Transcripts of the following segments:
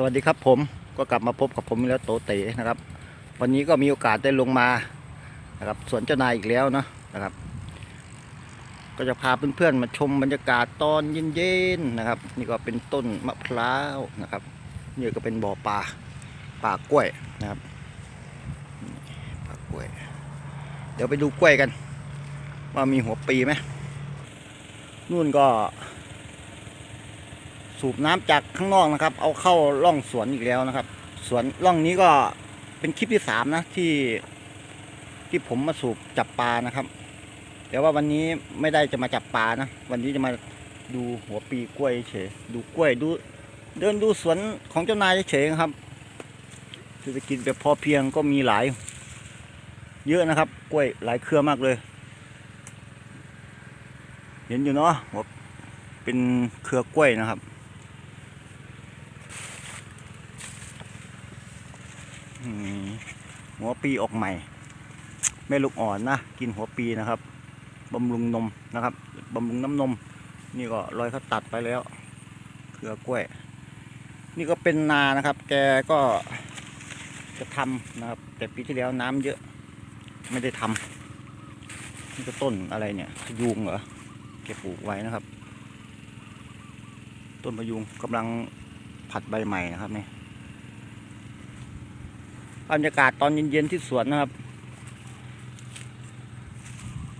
สวัสดีครับผมก็กลับมาพบกับผมอีกแล้วโตเต๋นะครับ วันนี้ก็มีโอกาสได้ลงมานะครับสวนเจ้านายอีกแล้วเนาะนะครับ ก็จะพาเพื่อนๆมาชมบรรยากาศตอนเย็นๆนะครับ นี่ก็เป็นต้นมะพร้าวนะครับนี่ก็เป็นบ่อปลาป่ากล้วยนะครับป่ากล้วย เดี๋ยวไปดูกล้วยกัน ว่ามีหัวปีไหมนู่นก็ สูบน้ำจากข้างนอกนะครับ เอาเข้าร่องสวนอีกแล้วนะครับ สวนร่องนี้ก็เป็นคลิปที่สามนะที่ที่ผมมาสูบจับปลานะครับแต่ว่าวันนี้ไม่ได้จะมาจับปลานะ วันนี้จะมาดูหัวปีกล้วยเฉยดูกล้วยดู เดินดูสวนของเจ้านายเฉยครับเศรษฐกิจแบบพอเพียงก็มีหลาย เยอะนะครับ กล้วยหลายเครือมากเลย เห็นอยู่เนาะเป็นเครือกล้วยนะครับ อืม หัวปีออกใหม่ แม่ลูกอ่อนนะกินหัวปีนะครับบำรุงนมนะครับบำรุงน้ำนม นี่ก็รอยเขาตัดไปแล้วเครือกล้วย นี่ก็เป็นนานะครับ แกก็จะทำนะครับ แต่ปีที่แล้วน้ำเยอะ ไม่ได้ทำนี่ก็ต้นอะไรเนี่ยพยุงเหรอแกปลูกไว้นะครับ ต้นพยุงกำลังผัดใบใหม่นะครับเนี่ย บรรยากาศตอนเย็นๆที่สวนนะครับ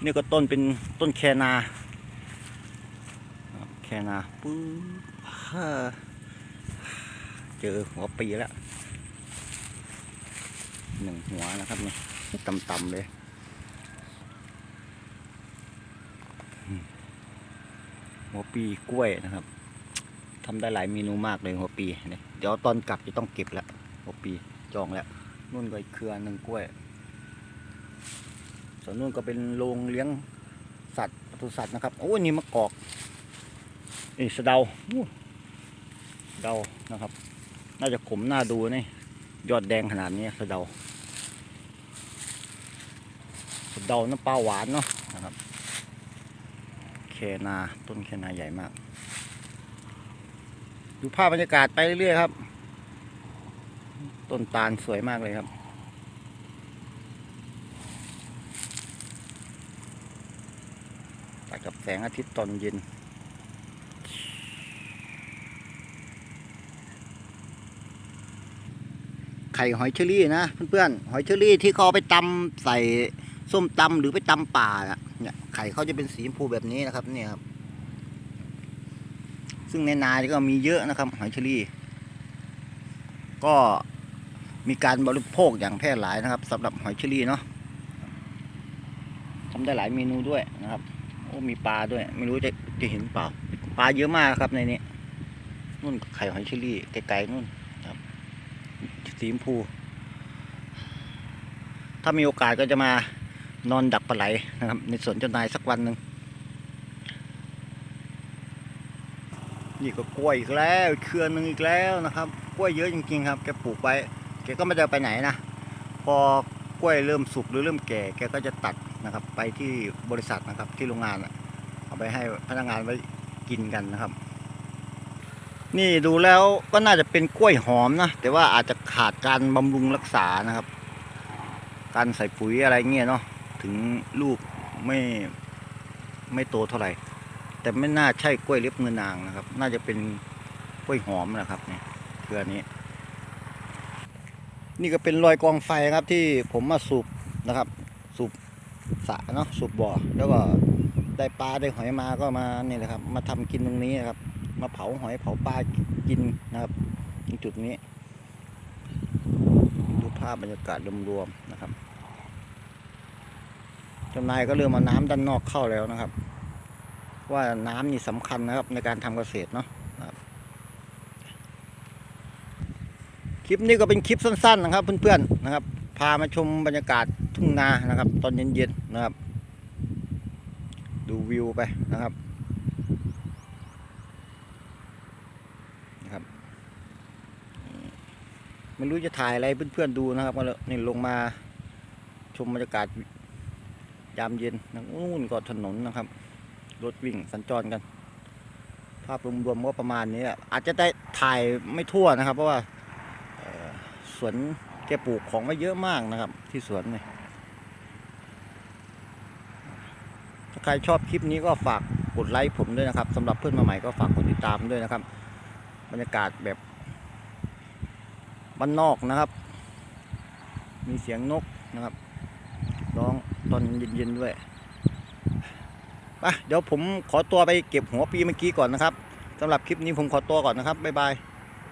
นี่ก็ต้นเป็นต้นแคนาแคนาปื๊บเจอหัวปีแล้วหนึ่งหัวนะครับเนี่ยต่ำๆเลยหัวปีกล้วยนะครับทำได้หลายเมนูมากเลยหัวปีเนี่ยเดี๋ยวตอนกลับจะต้องเก็บแล้วหัวปีจองแล้ว นู่นก็อีกเครือหนึ่งกล้วย ส่วนนู่นก็เป็นโรงเลี้ยงสัตว์ปศุสัตว์นะครับ โอ้ยนี่มะกอกนี่สะเดาเดานะครับ น่าจะขมหน่าดูนี่ยอดแดงขนาดนี้สะเดาสะเดาน้ำปลาหวานเนาะนะครับแคนาต้นแคนาใหญ่มาก ดูภาพบรรยากาศไปเรื่อยๆครับ ต้นตาลสวยมากเลยครับ ตัดกับแสงอาทิตย์ตอนเย็น ไข่หอยเชอรี่นะเพื่อนๆ หอยเชอรี่ที่เขาไปตำใส่ส้มตำหรือไปตำป่านะเนี่ยไข่เขาจะเป็นสีชมพูแบบนี้นะครับเนี่ยครับ ซึ่งในนาก็มีเยอะนะครับ หอยเชอรี่ก็ มีการบริโภคอย่างแพร่หลายนะครับสำหรับหอยเชอรี่เนาะทำได้หลายเมนูด้วยนะครับโอ้มีปลาด้วย ไม่รู้จะจะเห็นเปล่า ปลาเยอะมากครับในนี้นู่นไข่หอยเชอรี่ไกลๆนู่นครับสีชมพู ถ้ามีโอกาสก็จะมานอนดักปลาไหลนะครับ ในสวนเจ้านายสักวันหนึ่งนี่ก็กล้วยอีกแล้วเครือหนึ่งอีกแล้วนะครับ กล้วยเยอะจริงๆครับแกปลูกไว้ กก็ไม่ได้ไปไหนนะ พอกล้วยเริ่มสุกหรือเริ่มแก่แกก็จะตัดนะครับ ไปที่บริษัทนะครับที่โรงงานเอาไปให้พนักงานไว้กินกันนะครับ นี่ดูแล้วก็น่าจะเป็นกล้วยหอมนะแต่ว่าอาจจะขาดการบำรุงรักษานะครับ การใส่ปุ๋ยอะไรเงี้ยเนาะถึงลูกไม่ไม่โตเท่าไหร่แต่ไม่น่าใช่กล้วยเล็บมือนางนะครับ น่าจะเป็นกล้วยหอมนะครับเนี่ยเครือนี้ นี่ก็เป็นรอยกองไฟครับที่ผมมาสูบนะครับ สูบสะเนาะสูบบ่อ แล้วก็ได้ปลาได้หอยมาก็มานี่แหละครับ มาทำกินตรงนี้นะครับ มาเผาหอยเผาปลากินนะครับจุดนี้ ดูภาพบรรยากาศรวมๆนะครับจ้านายก็เริ่มเอาน้ำด้านนอกเข้าแล้วนะครับ ว่าน้ำนี่สำคัญนะครับในการทำเกษตรเนาะ คลิปนี้ก็เป็นคลิปสั้นๆนะครับ เพื่อนๆนะครับ พามาชมบรรยากาศทุ่งนานะครับ ตอนเย็นๆนะครับ ดูวิวไปนะครับนะครับไม่รู้จะถ่ายอะไรเพื่อนๆดูนะครับก็เลยนี่ลงมาชมบรรยากาศยามเย็นนู่นก็ถนนนะครับ รถวิ่งสัญจรกัน ภาพรวมๆก็ประมาณนี้อะอาจจะได้ถ่ายไม่ทั่วนะครับ เพราะว่า สวนแกปลูกของไว้เยอะมากนะครับ ที่สวนเนี่ยถ้าใครชอบคลิปนี้ก็ฝากกดไลค์ผมด้วยนะครับสำหรับเพื่อนมาใหม่ก็ฝากกดติดตามด้วยนะครับ บรรยากาศแบบบ้านนอกนะครับ มีเสียงนกนะครับร้องตอนเย็นๆด้วยไปเดี๋ยวผมขอตัวไปเก็บหัวปีเมื่อกี้ก่อนนะครับสำหรับคลิปนี้ผมขอตัวก่อนนะครับบ๊ายบาย